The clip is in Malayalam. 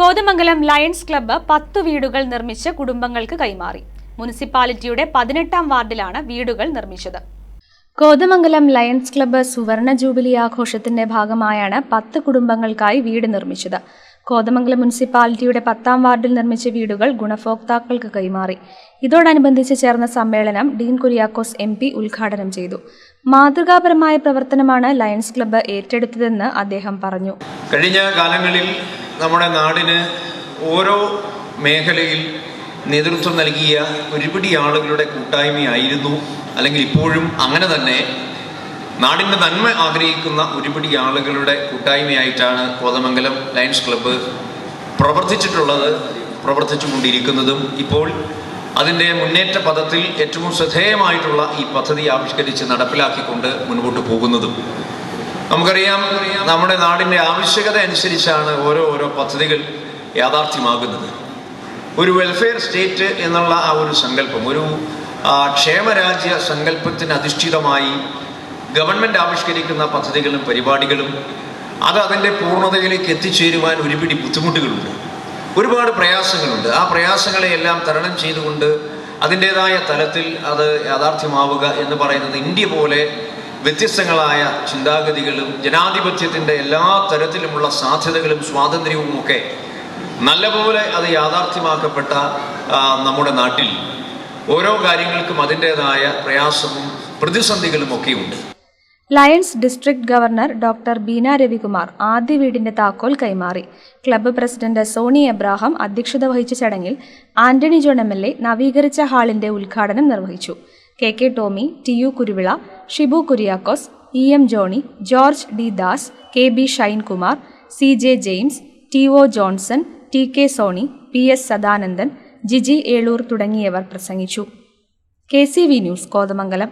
കോതമംഗലം ലയൺസ് ക്ലബ്ബ് പത്ത് വീടുകൾ നിർമ്മിച്ച് കുടുംബങ്ങൾക്ക് കൈമാറി. മുനിസിപ്പാലിറ്റിയുടെ പതിനെട്ടാം വാർഡിലാണ് വീടുകൾ നിർമ്മിച്ചത്. കോതമംഗലം ലയൺസ് ക്ലബ്ബ് സുവർണ ജൂബിലി ആഘോഷത്തിന്റെ ഭാഗമായാണ് പത്ത് കുടുംബങ്ങൾക്കായി വീട് നിർമ്മിച്ചത്. കോതമംഗലം മുനിസിപ്പാലിറ്റിയുടെ പത്താം വാർഡിൽ നിർമ്മിച്ച വീടുകൾ ഗുണഭോക്താക്കൾക്ക് കൈമാറി. ഇതോടനുബന്ധിച്ച് ചേർന്ന സമ്മേളനം ഡീൻ കുര്യാക്കോസ് എം പി ഉദ്ഘാടനം ചെയ്തു. മാതൃകാപരമായ പ്രവർത്തനമാണ് ലയൺസ് ക്ലബ്ബ് ഏറ്റെടുത്തതെന്ന് അദ്ദേഹം പറഞ്ഞു. കഴിഞ്ഞ കാലങ്ങളിൽ നമ്മുടെ നാടിന് ഓരോ മേഖലയിൽ നേതൃത്വം നൽകിയ ഒരുപിടി ആളുകളുടെ കൂട്ടായ്മയായിരുന്നു. അല്ലെങ്കിൽ ഇപ്പോഴും അങ്ങനെ തന്നെ നാടിന്റെ നന്മ ആഗ്രഹിക്കുന്ന ഒരുപിടി ആളുകളുടെ കൂട്ടായ്മയായിട്ടാണ് കോതമംഗലം ലയൺസ് ക്ലബ്ബ് പ്രവർത്തിച്ചിട്ടുള്ളത് പ്രവർത്തിച്ചുകൊണ്ടിരിക്കുന്നതും. ഇപ്പോൾ അതിന്റെ മുന്നേറ്റ പദത്തിൽ ഏറ്റവും ശ്രദ്ധേയമായിട്ടുള്ള ഈ പദ്ധതി ആവിഷ്കരിച്ച് നടപ്പിലാക്കിക്കൊണ്ട് മുൻപോട്ട് പോകുന്നതും. നമുക്കറിയാം നമ്മുടെ നാടിന്റെ ആവശ്യകത അനുസരിച്ചാണ് ഓരോ ഓരോ പദ്ധതികൾ യാഥാർത്ഥ്യമാകുന്നത്. ഒരു വെൽഫെയർ സ്റ്റേറ്റ് എന്നുള്ള ആ ഒരു സങ്കല്പം ഒരു ക്ഷേമരാജ്യ സങ്കല്പത്തിന് അധിഷ്ഠിതമായി ഗവൺമെന്റ് ആവിഷ്കരിക്കുന്ന പദ്ധതികളും പരിപാടികളും അത് അതിന്റെ പൂർണതയിലേക്ക് എത്തിച്ചേരുവാൻ ഒരുപിടി ബുദ്ധിമുട്ടുകളുണ്ട്. ഒരുപാട് പ്രയാസങ്ങളുണ്ട്. ആ പ്രയാസങ്ങളെയെല്ലാം തരണം ചെയ്തുകൊണ്ട് അതിന്റേതായ തലത്തിൽ അത് യാഥാർത്ഥ്യമാവുക എന്ന് പറയുന്നത് ഇന്ത്യ പോലെ വ്യത്യസ്തങ്ങളായ ചിന്താഗതികളും ജനാധിപത്യത്തിന്റെ എല്ലാ തരത്തിലുമുള്ള സാധ്യതകളും സ്വാതന്ത്ര്യവും ഒക്കെ നല്ലപോലെ അത് യാഥാർത്ഥ്യമാക്കപ്പെട്ട നമ്മുടെ നാട്ടിൽ ഓരോ കാര്യങ്ങൾക്കും അതിന്റെതായ പ്രയാസവും പ്രതിസന്ധികളും ഒക്കെയുണ്ട് Lions district governor doctor Beena Ravikumar ആദ്യ വീടിന്റെ താക്കോൽ കൈമാറി. ക്ലബ്ബ് പ്രസിഡന്റ് സോണി എബ്രാഹാം അധ്യക്ഷത വഹിച്ച ചടങ്ങിൽ Antony John M L A നവീകരിച്ച ഹാളിന്റെ ഉദ്ഘാടനം നിർവഹിച്ചു. K K Tomy T U Kuruvila Shibu Kuriakose E M Johny George D Das K B Shinekumar C J James T O Johnson T K Sony P S Sadanandan Jiji Eloor തുടങ്ങിയവർ പ്രസംഗിച്ചു. K C V news Kothamangalam.